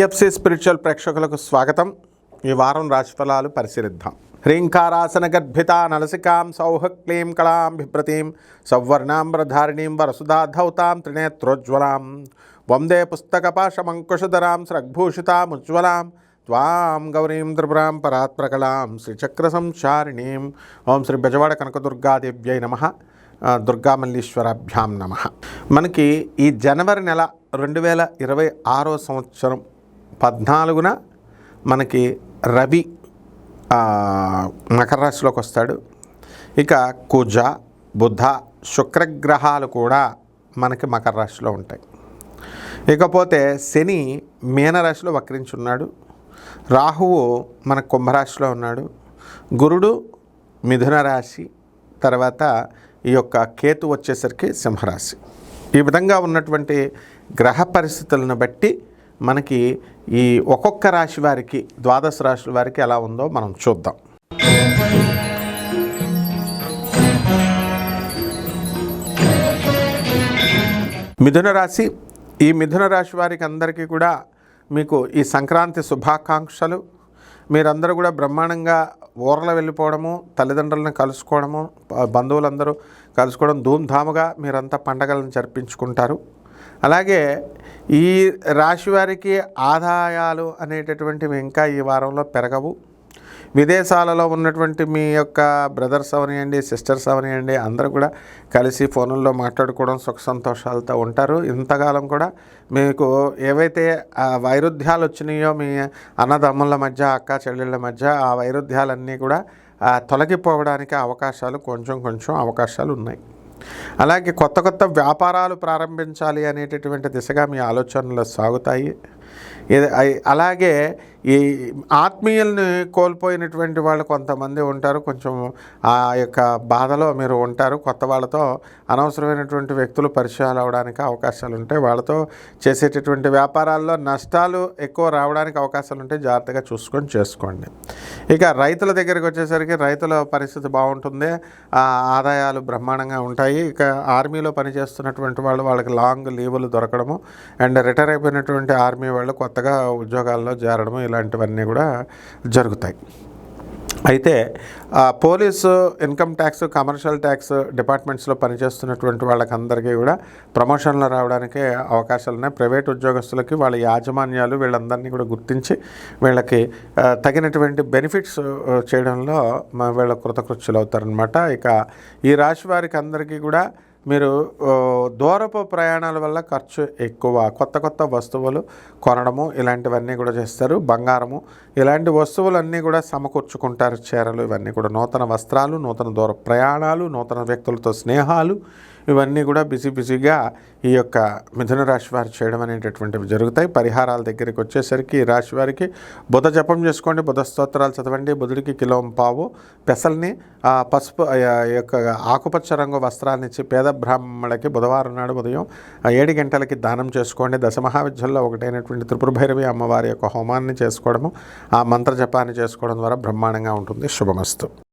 ఈఎఫ్సి spiritual ప్రేక్షకులకు స్వాగతం. ఈ వారం రాశిఫలాలు పరిశీలిద్దాం. హ్రీంకారాసన గర్భిత నలసికాం సౌహ క్లీం కళాం బిభ్రతీం సౌవర్ణాంబ్రధారిణీం వరసుధాధౌతాం త్రినేత్రోజ్వలాం. వందే పుస్తకపాశమంకుశధరాం స్రగ్భూషితాముజ్వలాం త్వాం గౌరీం త్రిపురాం పరాత్ప్రకలాం శ్రీచక్ర సంచారిణీం. ఓం శ్రీ బెజవాడ కనకదుర్గాదేవ్యై నమ. దుర్గామల్లీశ్వరాభ్యాం నమ. మనకి ఈ జనవరి నెల రెండు వేల ఇరవై ఆరో సంవత్సరం పద్నాలుగున మనకి రవి మకర రాశిలోకి వస్తాడు. ఇక కుజ బుధ శుక్రగ్రహాలు కూడా మనకి మకర రాశిలో ఉంటాయి. ఇకపోతే శని మీనరాశిలో వక్రించున్నాడు. రాహువు మన కుంభరాశిలో ఉన్నాడు. గురుడు మిథున రాశి తర్వాత ఈ యొక్క కేతు వచ్చేసరికి సింహరాశి. ఈ విధంగా ఉన్నటువంటి గ్రహ పరిస్థితులను బట్టి మనకి ఈ ఒక్కొక్క రాశి వారికి ద్వాదశ రాశుల వారికి ఎలా ఉందో మనం చూద్దాం. మిథున రాశి ఈ మిథున రాశి వారికి అందరికీ కూడా మీకు ఈ సంక్రాంతి శుభాకాంక్షలు. మీరందరూ కూడా బ్రహ్మాండంగా ఊర్ల వెళ్ళిపోవడము తల్లిదండ్రులను కలుసుకోవడము బంధువులందరూ కలుసుకోవడం ధూమ్ధాముగా మీరంతా పండగలను జరిపించుకుంటారు. అలాగే ఈ రాశి వారికి ఆదాయాలు అనేటటువంటివి ఇంకా ఈ వారంలో పెరగవు. విదేశాలలో ఉన్నటువంటి మీ యొక్క బ్రదర్స్ అవనియండి సిస్టర్స్ అవనియండి అందరూ కూడా కలిసి ఫోన్లలో మాట్లాడుకోవడం సుఖ సంతోషాలతో ఉంటారు. ఇంతకాలం కూడా మీకు ఏవైతే వైరుధ్యాలు వచ్చినాయో మీ అన్నదమ్ముల మధ్య అక్క చెల్లెళ్ళ మధ్య ఆ వైరుధ్యాలన్నీ కూడా తొలగిపోవడానికి అవకాశాలు కొంచెం కొంచెం అవకాశాలు ఉన్నాయి. అలాగే కొత్త కొత్త వ్యాపారాలు ప్రారంభించాలి అనేటటువంటి దిశగా మీ ఆలోచనలు సాగుతాయి. అలాగే ఈ ఆత్మీయుల్ని కోల్పోయినటువంటి వాళ్ళు కొంతమంది ఉంటారు. కొంచెం ఆ యొక్క బాధలో మీరు ఉంటారు. కొత్త వాళ్ళతో అనవసరమైనటువంటి వ్యక్తులు పరిచయాలు అవడానికి అవకాశాలు ఉంటాయి వాళ్ళతో చేసేటటువంటి వ్యాపారాల్లో నష్టాలు ఎక్కువ రావడానికి అవకాశాలు ఉంటాయి జాగ్రత్తగా చూసుకొని చేసుకోండి. ఇక రైతుల దగ్గరికి వచ్చేసరికి రైతుల పరిస్థితి బాగుంటుంది. ఆ ఆదాయాలు బ్రహ్మాండంగా ఉంటాయి. ఇక ఆర్మీలో పనిచేస్తున్నటువంటి వాళ్ళు వాళ్ళకి లాంగ్ లీవులు దొరకడము అండ్ రిటైర్ అయిపోయినటువంటి ఆర్మీ వాళ్ళు కొత్త కొత్తగా ఉద్యోగాల్లో చేరడం ఇలాంటివన్నీ కూడా జరుగుతాయి. అయితే police income tax commercial tax డిపార్ట్మెంట్స్లో పనిచేస్తున్నటువంటి వాళ్ళకందరికీ కూడా ప్రమోషన్లు రావడానికి అవకాశాలు ఉన్నాయి. ప్రైవేట్ ఉద్యోగస్తులకి వాళ్ళ యాజమాన్యాలు వీళ్ళందరినీ కూడా గుర్తించి వీళ్ళకి తగినటువంటి బెనిఫిట్స్ చేయడంలో వీళ్ళ కృతకృత్యులు అవుతారనమాట ఇక ఈ రాశి వారికి అందరికీ కూడా మీరు దూరపు ప్రయాణాల వల్ల ఖర్చు ఎక్కువ కొత్త కొత్త వస్తువులు కొనడము ఇలాంటివన్నీ కూడా చేస్తారు. బంగారము ఇలాంటి వస్తువులన్నీ కూడా సమకూర్చుకుంటారు చీరలు ఇవన్నీ కూడా. నూతన వస్త్రాలు నూతన దూర ప్రయాణాలు నూతన వ్యక్తులతో స్నేహాలు ఇవన్నీ కూడా బిజీ బిజీగా ఈ యొక్క మిథున రాశి వారు చేయడం అనేటటువంటివి జరుగుతాయి. పరిహారాల దగ్గరికి వచ్చేసరికి ఈ రాశి వారికి బుధ జపం చేసుకోండి బుధ స్తోత్రాలు చదవండి బుధుడికి కిలోం పావు. పెసల్ని ఆ, పసుపు ఈ యొక్క ఆకుపచ్చ రంగు వస్త్రాన్ని ఇచ్చి పేద బ్రాహ్మణులకి బుధవారం నాడు ఉదయం ఏడు గంటలకి దానం చేసుకోండి. దశ మహావిద్యల్లో ఒకటైనటువంటి త్రిపుర భైరవి అమ్మవారి యొక్క హోమాన్ని చేసుకోవడము ఆ మంత్ర జపాన్ని చేసుకోవడం ద్వారా బ్రహ్మాండంగా ఉంటుంది. శుభమస్తు.